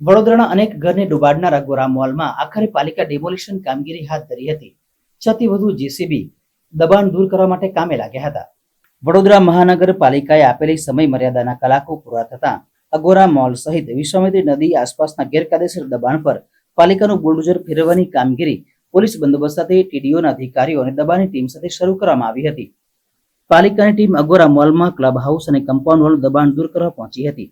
વડોદરાના અનેક ઘરને ડૂબાડનારા ગોરા મોલમાં આખરે પાલિકા ડિમોલિશન કામગીરી હાથ ધરી હતી. છતી વધુ જેસીબી દબાણ દૂર કરવા માટે કામે લાગ્યા હતા. વડોદરા મહાનગરપાલિકાએ આપેલી સમય મર્યાદાના કલાકો પૂરા થતા અગોરા મોલ સહિત વિશ્વામિત્રી નદી આસપાસના ગેરકાયદેસર દબાણ પર પાલિકાનું બુલડોઝર ફેરવવાની કામગીરી પોલીસ બંદોબસ્ત સાથે ટીડીઓના અધિકારીઓ અને દબાણની ટીમ સાથે શરૂ કરવામાં આવી હતી. પાલિકાની ટીમ અગોરા મોલમાં ક્લબ હાઉસ અને કમ્પાઉન્ડ વોલ દબાણ દૂર કરવા પહોંચી હતી.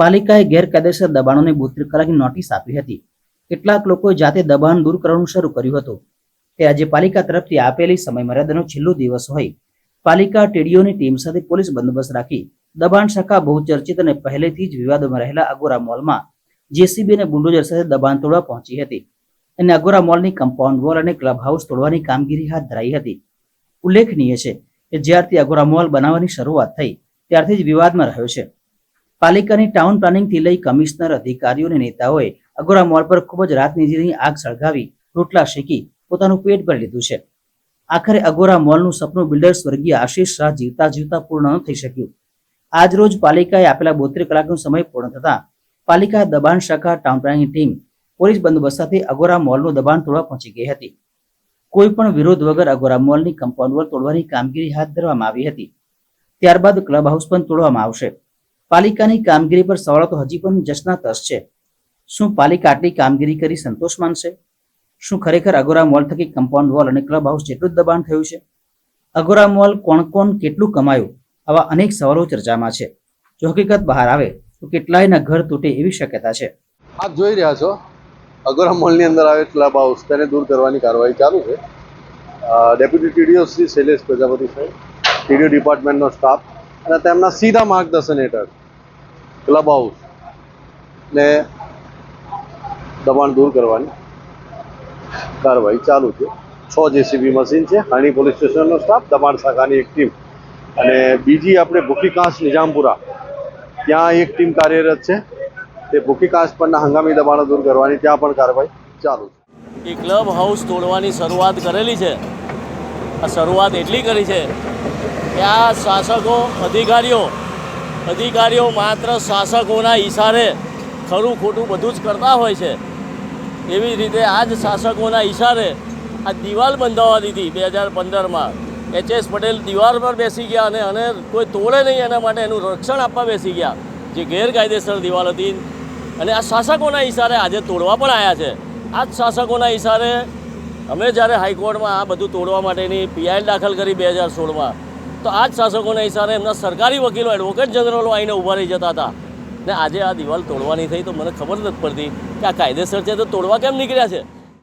પાલિકાએ ગેરકાયદેસર દબાણોને બોતેર કલાકની નોટિસ આપી હતી. કેટલાક લોકોએ જાતે દબાણ દૂર કરવાનું શરૂ કર્યું હતું. તે આજે પાલિકા તરફથી આપેલી સમય મર્યાદાનો છેલ્લો દિવસ હોય. પાલિકા ટીડીઓની ટીમ સાથે પોલીસ બંદોબસ્ત રાખી દબાણ શાખા બહુચર્ચિત અને પહેલેથી જ વિવાદોમાં રહેલા અગોરા મોલમાં જેસીબી અને બુલડોઝર સાથે દબાણ તોડવા પહોંચી હતી અને અગોરા મોલની કમ્પાઉન્ડ વોલ અને ક્લબ હાઉસ તોડવાની કામગીરી હાથ ધરાઈ હતી. ઉલ્લેખનીય છે કે જ્યારથી અગોરા મોલ બનાવવાની શરૂઆત થઈ, ત્યારથી જ વિવાદમાં રહ્યો છે. પાલિકાની ટાઉન પ્લાનિંગથી લઈ કમિશનર, અધિકારીઓ અને નેતાઓએ અગોરા મોલ પર ખૂબ જ રાતનીજીની આગ સળગાવી, રોટલા શેકી, પોતાનું પેટ ભરી લીધું છે. આખરે અગોરા મોલનું સપનું બિલ્ડર સ્વર્ગીય આશીષ શાહ જીવતા જીવતા પૂર્ણ ન થઈ શક્યું. આજ રોજ પાલિકાએ આપેલા બોતેર કલાકનો સમય પૂર્ણ થતા પાલિકા દબાણ શાખા ટાઉન પ્લાનિંગ ટીમ પોલીસ બંદોબસ્ત સાથે અગોરા મોલનું દબાણ તોડવા પહોંચી ગઈ હતી. કોઈ પણ વિરોધ વગર અગોરા મોલની કમ્પાઉન્ડ વોલ તોડવાની કામગીરી હાથ ધરવામાં આવી હતી. ત્યારબાદ ક્લબ હાઉસ પણ તોડવામાં આવશે. પાલિકાની કામગીરી પર સવાલો તો હજી પણ જશના તસ છે. શું પાલિકા આટલી કામગીરી કરી સંતોષ માનશે? શું ખરેખર અગોરા મોલ થકી કમ્પાઉન્ડ વોલ અને ક્લબ હાઉસ જેટલું જ દબાણ થયું છે? અગોરા મોલ કોણ કોણ કેટલું કમાયું? આવા અનેક સવાલો ચર્ચામાં છે. જો હકીકત બહાર આવે, તો કેટલાયના ઘર તૂટે એવી શક્યતા છે. આપ જોઈ રહ્યા છો. અગોરા મોલની અંદર આવે ક્લબ હાઉસ તેને દૂર કરવાની કાર્યવાહી ચાલુ છે. ડેપ્યુટી ટીડીઓ શ્રી શૈલેષ પ્રજાપતિ સાહેબ ટીડીઓ ડિપાર્ટમેન્ટનો સ્ટાફ અને તેમના સીધા માર્ગદર્શન હેઠળ ક્લબ હાઉસ ને દબાણ દૂર કરવાની કાર્યવાહી ચાલુ છે. છ જેસીબી મશીન છે, હાણી પોલીસ સ્ટેશનનો સ્ટાફ દબાણ શાખાની એક ટીમ અને બીજી આપણે ભૂખીકાંસ નિજામપુરા ત્યાં એક ટીમ કાર્યરત છે. તે ભૂખીકાંસ પરના હંગામી દબાણો દૂર કરવાની, ત્યાં પણ કાર્યવાહી ચાલુ છે. એ ક્લબ હાઉસ તોડવાની શરૂઆત કરેલી છે. આ શરૂઆત એટલી કરી છે કે આ શાસકો, અધિકારીઓ અધિકારીઓ માત્ર શાસકોના ઈશારે ખરું ખોટું બધું જ કરતા હોય છે. એવી રીતે આ જ શાસકોના ઈશારે આ દિવાલ બંધાવવા દીધી બે હજાર પંદરમાં. એચએસ પટેલ દિવાલ પર બેસી ગયા અને અને કોઈ તોડે નહીં એના માટે એનું રક્ષણ આપવા બેસી ગયા. જે ગેરકાયદેસર દિવાલ હતી. અને આ શાસકોના ઈશારે આજે તોડવા પણ આવ્યા છે. આ જ શાસકોના ઈશારે અમે જ્યારે હાઈકોર્ટમાં આ બધું તોડવા માટેની પીઆઈ દાખલ કરી બે હજાર સોળમાં તો આ જ શાસકોના હિસાબે એમના સરકારી વકીલો એડવોકેટ જનરલો આવીને ઊભા રહી જતા હતા. ને આજે આ દિવાલ તોડવાની થઈ તો મને ખબર નથી પડતી કે આ કાયદેસર છે તો તોડવા કેમ નીકળ્યા છે?